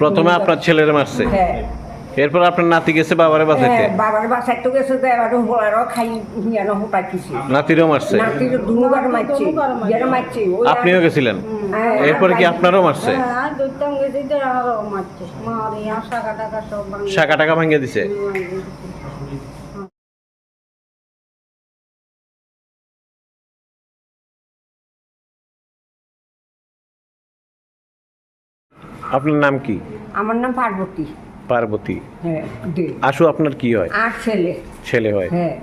প্রথমে আপনার ছেলের মারছে। হ্যাঁ। এরপর আপনার নাতি গেছে বাবারে বাসাতে হ্যাঁ, বাবার বাসায় তো গেছে তো এবার হোলারও খাই হিয়ানো হোটা কিছু নাতিরও মারছে। নাতির দুবার মারছে ইয়ারও মারছে আপনিও গেছিলেন? এরপর কি আপনারও মারছে? হ্যাঁ দুইটাম গেছে তো আরও মারছে। মারি আর শাখা টাকা সব ভাঙে। শাখা টাকা ভাঙিয়ে দিছে। আপনার নাম কি? আমার নাম পার্বতী। পার্বতী। হ্যাঁ দে। আশু আপনার কি হয়? আর ছেলে। ছেলে হয়। হ্যাঁ।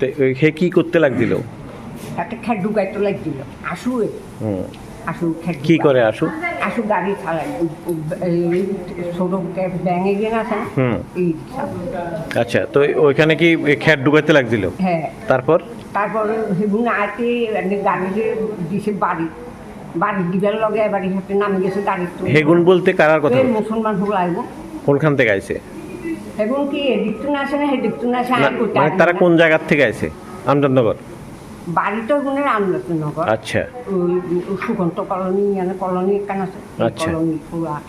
তো সে কি করতে লাগছিল? একটা খেট ঢুকাইতে লাগছিল। আসু এ, হুম। আসু খেট কি ঢুকায়। করে আশু? আসু গাড়ি চালায়। এই ছোট ব্যাঙে গিয়ে না হুম। এই। আচ্ছা তো ওইখানে কি খ্যাট ঢুকাইতে লাগছিল? হ্যাঁ। তারপর? তারপরে সেগুন আতে গাড়ি যে দিছে বাড়ি। বাড়ি দিবার লগে বাড়ি হাতে নামে গেছে গাড়ি হেগুন বলতে কারার কথা? মুসলমান হল আইব। কোনখান থেকে আইছে? হেগুন কি এদিক তো না আসে না হেদিক তো না আসে আর মানে তারা কোন জায়গার থেকে আইছে? আমজাদনগর বাড়ি তো গুণের আমলাতে নগর আচ্ছা। ওই সুগন্ত কলোনি মানে কলোনি কান আছে। আচ্ছা। কলোনি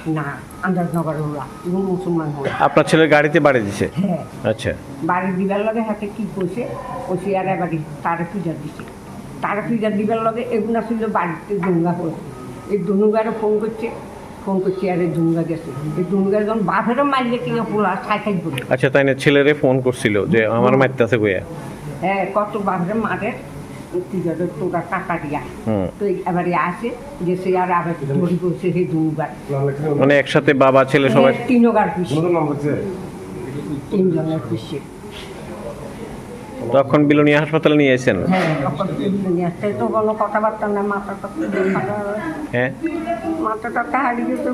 না আন্দাজনগর ওরা এগুলো মুসলমান হল আপনার ছেলের গাড়িতে বাড়ি দিছে? হ্যাঁ। আচ্ছা। বাড়ি দিবার লগে হাতে কি কইছে? কইছে আর বাড়ি তারা পূজা দিছে। তারা পূজা দিবার লগে এগুলো ছিল বাড়িতে দুঙ্গা হয়েছে এই দুনুগারে ফোন করছে ফোন করছে আর এই দুনুগা গেছে। এই দুনুগা যখন বাপেরও মারলে কি পোলা সাইকেল করে। আচ্ছা তাই না? ছেলেরে ফোন করছিল যে আমার মারতেছে কইয়া। হ্যাঁ কত বাপরে মারে তোরা টাকা দিয়া। হুম। তো এবারে আসে যে সে আর আবার ধরি করছে সেই দুনুগার মানে একসাথে বাবা ছেলে সবাই তিনগার পিছিয়ে তিনজনের পিছিয়ে তখন বিলোনিয়া হাসপাতালে নিয়ে এসেছেন হ্যাঁ তখন তিনজনে তো কোনো কথাবার্তা না মাথাটা হ্যাঁ। মাথাটা গেছে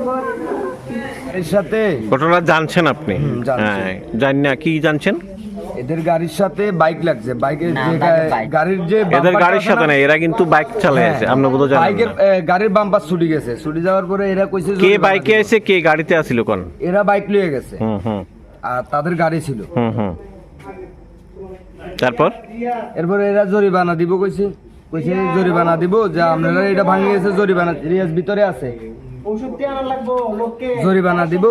এর সাথে ঘটনা জানছেন আপনি? হ্যাঁ জানি না কি জানছেন? এদের গাড়ির সাথে বাইক লাগছে। বাইকের যে গাড়ির যে এদের গাড়ির সাথে না? এরা কিন্তু বাইক চালায় আছে হ্যাঁ, আপনি বোধহয় জানেন বাইকের গাড়ির বাম্পার ছুটি গেছে। ছুটি যাওয়ার পরে এরা কইছে কে বাইকে। এসে কে গাড়িতে আসিল কোন? এরা বাইক লিয়ে গেছে। হুম হুম। আর তাদের গাড়ি ছিল। হুম হুম। তারপর? এরপরে এরা জরিমানা দিব কইছে। কইছে জরিমানা দিব যে আপনারা এটা ভাঙিয়ে গেছে জরিমানা রিয়াজ ভিতরে আছে। জরিমানা দিব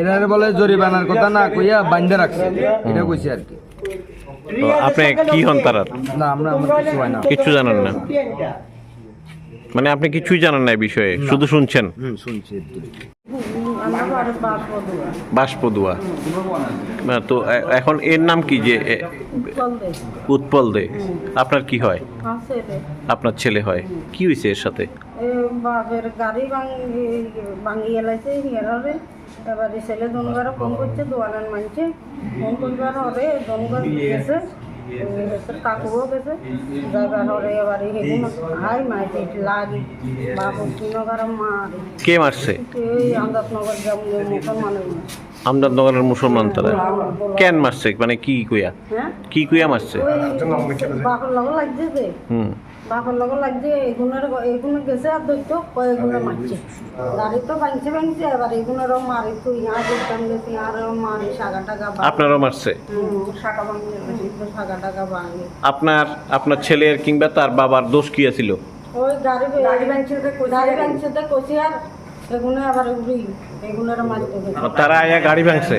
এরা বলে জরিমানার কথা না কইয়া বান্ধে রাখছে। এটা কইছে আর কি। তো আপনি কি হন তারা? না আমরা আমার কিছু হয় না। কিচ্ছু জানেন না। মানে আপনি কিছুই জানেন না এই বিষয়ে? শুধু শুনছেন? হুম শুনছি আমরা বাড়ি বাস বদুয়া বাষ্পদুয়া তো এখন এর নাম কি যে উৎপল দে। আপনার কি হয়? আপনার ছেলে হয়। কি হয়েছে এর সাথে? গাড়ি ভাঙি ভাঙি এলাইছে হিয়ারে এবারে ছেলে দনগারে ফোন করছে দোয়ানার মানছে ফোন করবার হরে দনগার গেছে। কাকুও গেছে হাই মাইতে লাগি। বাপ শ্রীনগর মারে কে মারছে? এই আন্দাজনগর যেমন মুসলমানের আমদাদনগরের মুসলমান তারা কেন মারছে? মানে কি কুয়া হ্যাঁ? কি কুয়া মারছে? বাপের লগে লাগছে হুম। বাপের লগে লাগছে এগুনের এগুনে গেছে আর দৈত্য এগুনে মারছে। গাড়ি তো ভাঙছে ভাঙছে এবার এগুনেরও মারি তুই দেখতাম গেছি আরও মারি সাগা টাকা আপনারও মারছে? শাখা ভাঙছে সাগা টাকা ভাঙে আপনার আপনার ছেলের কিংবা তার বাবার দোষ কি আছিল? ওই গাড়ি গাড়ি ভাঙছে তো গাড়ি ভাঙছে তো আর এগুনে আবার উড়ি এগুনের মারতে তারা আয়া গাড়ি ভাঙছে?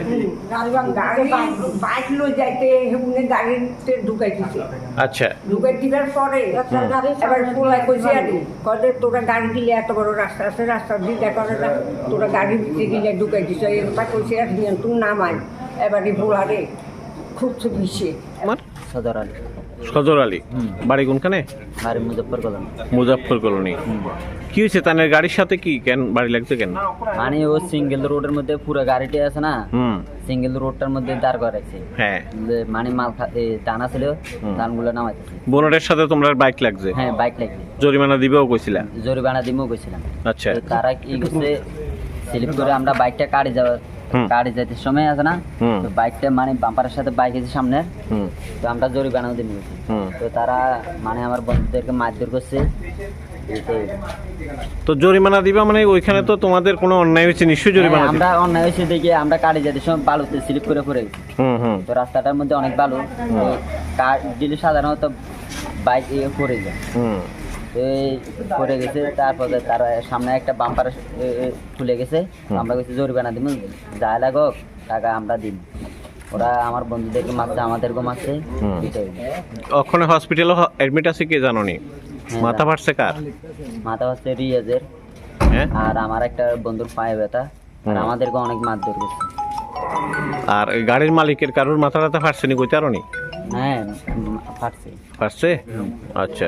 গাড়ি ভাঙ বাইক লই যাইতে হেগুনে গাড়িতে ঢুকাই দিছে। আচ্ছা। ঢুকাই দিবার পরে এবার পোলাই কইছে আর। কদে তোরা গাড়ি দিলে এত বড় রাস্তা আছে রাস্তা দিকে করে না তোরা গাড়ি দিতে গিয়ে ঢুকাই দিছে। এটা কইছে আর তুই নামাই এবারে পোলারে খুব দিছে আমার আলী। সজর আলী। বাড়ি কোনখানে? আর মুজফর কলোনি। কি হয়েছে? তানের গাড়ির সাথে কি কেন বাড়ি লাগছে কেন? মানে ও সিঙ্গেল রোডের মধ্যে পুরো গাড়িটি আছে না? সিঙ্গেল রোডটার মধ্যে দাঁড় করাইছে। হ্যাঁ। যে মানে মাল টানা ছিল ধানগুলো নামাইতেছে। বোনের সাথে তোমরা বাইক লাগছে? হ্যাঁ বাইক লাগছে। জরিমানা দিবেও কইছিলা? জরিমানা দিমও গেছিলাম আচ্ছা। তারা কি করছে স্লিপ করে আমরা বাইকটা কাড়ি যাওয়া কাড়ি যাইতে সময় আছে না তো বাইকটা মানে বাম্পারের সাথে বাইক আছে সামনে তো আমরা জরিমানাও দিয়ে নিয়েছি। তো তারা মানে আমার বন্ধুদেরকে মারধর করছে। তো জরিমানা দিবা মানে ওইখানে তো তোমাদের কোনো অন্যায় হয়েছে নিশ্চয়ই জরিমানা হ্যাঁ, আমরা অন্যায় হয়েছে দেখে আমরা কাড়ি যেতে সময় বালুতে স্লিপ করে পড়ে তো রাস্তাটার মধ্যে অনেক বালু কার দিলে সাধারণত বাইক ইয়ে পড়ে যায়। পড়ে গেছে তারপরে তার সামনে একটা বাম্পার খুলে গেছে। আমরা কিছু জরিমানা দিব যা লাগক টাকা আমরা দিন ওরা আমার বন্ধুদেরকে মারছে আমাদেরকেও মারছে। ওখানে হসপিটালে অ্যাডমিট আছে কে জানো নি মাথা ফাটছে কার? মাথা হচ্ছে রিয়াজের। হ্যাঁ? আর আমার একটা বন্ধুর পায়ে ব্যথা। আর আমাদেরকে অনেক মারধর করছে। আর গাড়ির মালিকের কারোর মাথা টাথা ফাটছে নি কইতে আরও নি হ্যাঁ ফাটছে। ফাটছে? আচ্ছা।